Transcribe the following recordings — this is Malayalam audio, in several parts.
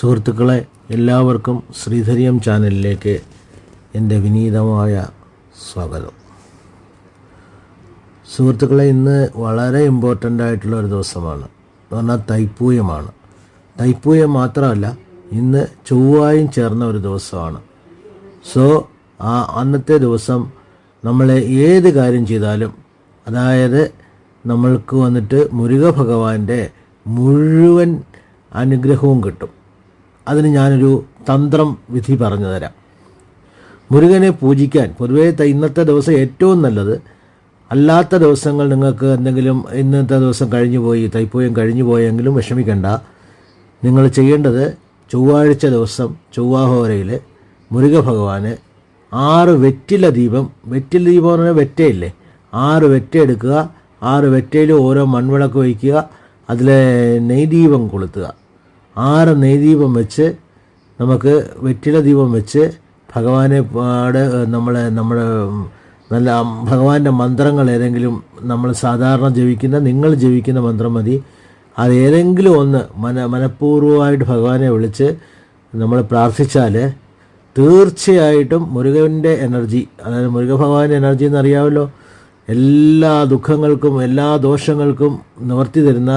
സുഹൃത്തുക്കളെ എല്ലാവർക്കും ശ്രീധരിയം ചാനലിലേക്ക് എന്റെ വിനീതമായ സ്വാഗതം. സുഹൃത്തുക്കളെ ഇന്ന് വളരെ ഇമ്പോർട്ടന്റ് ആയിട്ടുള്ള ഒരു ദിവസമാണ്. എന്ന് പറഞ്ഞാൽ തൈപ്പൂയമാണ്. തൈപ്പൂയം മാത്രമല്ല ഇന്ന് ചൊവ്വായും ചേർന്ന ഒരു ദിവസമാണ്. സോ ആ അന്നത്തെ ദിവസം നമ്മൾ ഏത് കാര്യം ചെയ്താലും അതായത് നമ്മൾക്ക് വന്നിട്ട് മുരുക ഭഗവാന്റെ മുഴുവൻ അനുഗ്രഹവും കിട്ടും. അതിന് ഞാനൊരു തന്ത്രം വിധി പറഞ്ഞു തരാം. മുരുകനെ പൂജിക്കാൻ പൊതുവേ ഇന്നത്തെ ദിവസം ഏറ്റവും നല്ലത് അല്ലാത്ത ദിവസങ്ങൾ നിങ്ങൾക്ക് എന്തെങ്കിലും ഇന്നത്തെ ദിവസം കഴിഞ്ഞു പോയി തൈപ്പൂയം കഴിഞ്ഞു പോയെങ്കിലും വിഷമിക്കേണ്ട. നിങ്ങൾ ചെയ്യേണ്ടത് ചൊവ്വാഴ്ച ദിവസം ചൊവ്വാഹോരയിൽ മുരുക ഭഗവാന് ആറ് വെറ്റില ദീപം വെറ്റില ദീപം എന്ന് പറഞ്ഞാൽ വെറ്റയില്ലേ? ആറ് വെറ്റ എടുക്കുക ആറ് വെറ്റയിൽ ഓരോ മൺവിളക്ക് വയ്ക്കുക അതിൽ നെയ്ദീപം കൊളുത്തുക. ആറ് നെയ്ദീപം വെച്ച് നമുക്ക് വെറ്റില ദീപം വെച്ച് ഭഗവാനെ പാട് നമ്മളെ നമ്മുടെ നല്ല ഭഗവാന്റെ മന്ത്രങ്ങൾ ഏതെങ്കിലും നമ്മൾ സാധാരണ ജപിക്കുന്ന നിങ്ങൾ ജപിക്കുന്ന മന്ത്രം മതി. അതേതെങ്കിലും ഒന്ന് മന മനഃപൂർവമായിട്ട് ഭഗവാനെ വിളിച്ച് നമ്മൾ പ്രാർത്ഥിച്ചാൽ തീർച്ചയായിട്ടും മുരുകന്റെ എനർജി അതായത് മുരുക ഭഗവാന്റെ എനർജി എന്നറിയാമല്ലോ എല്ലാ ദുഃഖങ്ങൾക്കും എല്ലാ ദോഷങ്ങൾക്കും നിവർത്തി തരുന്ന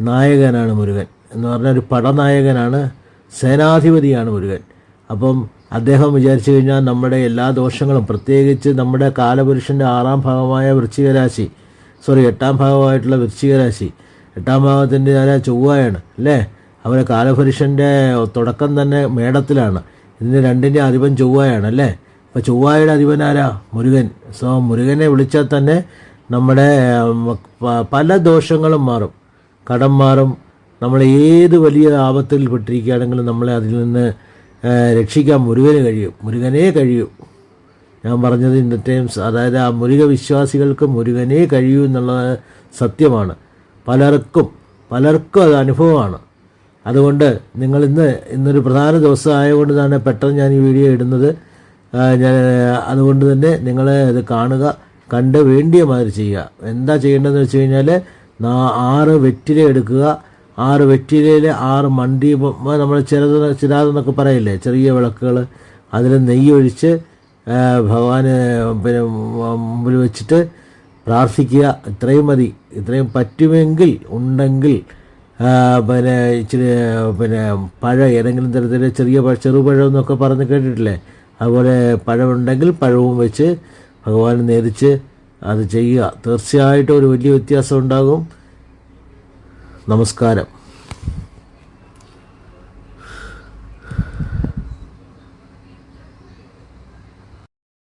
നായകനാണ് മുരുകൻ. എന്ന് പറഞ്ഞാൽ ഒരു പടനായകനാണ് സേനാധിപതിയാണ് മുരുകൻ. അപ്പം അദ്ദേഹം വിചാരിച്ചു കഴിഞ്ഞാൽ നമ്മുടെ എല്ലാ ദോഷങ്ങളും പ്രത്യേകിച്ച് നമ്മുടെ കാലപുരുഷന്റെ ആറാം ഭാഗമായ വൃശ്ചികരാശി സോറി എട്ടാം ഭാഗമായിട്ടുള്ള വൃശ്ചികരാശി എട്ടാം ഭാഗത്തിന്റെ ഞാൻ ചൊവ്വയാണ് അല്ലേ? അവരെ കാലപുരുഷന്റെ തുടക്കം തന്നെ മേടത്തിലാണ്. ഇതിന് രണ്ടിന്റെ അധിപൻ ചൊവ്വയാണ് അല്ലേ? അപ്പോൾ ചൊവ്വായുടെ അധിപൻ ആരാ? മുരുകൻ. സോ മുരുകനെ വിളിച്ചാൽ തന്നെ നമ്മുടെ പല ദോഷങ്ങളും മാറും. കടം മാറും നമ്മൾ ഏത് വലിയ ആപത്തിൽ പെട്ടിരിക്കുകയാണെങ്കിലും നമ്മളെ അതിൽ നിന്ന് രക്ഷിക്കാൻ മുരുകന് കഴിയും. മുരുകനേ കഴിയും. ഞാൻ പറഞ്ഞത് ഇന്നത്തെയും സ- അതായത് ആ മുരുക വിശ്വാസികൾക്ക് മുരുകനേ കഴിയൂ എന്നുള്ളത് സത്യമാണ്. പലർക്കും പലർക്കും അത് അനുഭവമാണ്. അതുകൊണ്ട് നിങ്ങൾ ഇന്ന് ഇന്നൊരു പ്രധാന ദിവസം ആയതുകൊണ്ട് തന്നെ പെട്ടെന്ന് ഞാൻ ഈ വീഡിയോ ഇടുന്നത് ഞാൻ അതുകൊണ്ട് തന്നെ നിങ്ങൾ ഇത് കാണുക കണ്ട് വേണ്ടിയ മാതിരി ചെയ്യുക. എന്താ ചെയ്യേണ്ടതെന്ന് വെച്ച് കഴിഞ്ഞാൽ ആറ് വെറ്റില എടുക്കുക ആറ് വെറ്റിലയിൽ ആറ് മണ്ടീപം നമ്മൾ ചിലത് ചിരാതെന്നൊക്കെ പറയില്ലേ? ചെറിയ വിളക്കുകൾ അതിൽ നെയ്യൊഴിച്ച് ഭഗവാന് പിന്നെ മുമ്പിൽ വെച്ചിട്ട് പ്രാർത്ഥിക്കുക. ഇത്രയും മതി. ഇത്രയും പറ്റുമെങ്കിൽ ഉണ്ടെങ്കിൽ പിന്നെ ഇച്ചിരി പിന്നെ പഴ ഏതെങ്കിലും തരത്തിൽ ചെറിയ പഴ ചെറുപഴം എന്നൊക്കെ പറഞ്ഞ് കേട്ടിട്ടില്ലേ? അതുപോലെ പഴമുണ്ടെങ്കിൽ പഴവും വെച്ച് ഭഗവാൻ നേരിച്ച് അത് ചെയ്യുക. തീർച്ചയായിട്ടും ഒരു വലിയ വ്യത്യാസം ഉണ്ടാകും. നമസ്കാരം.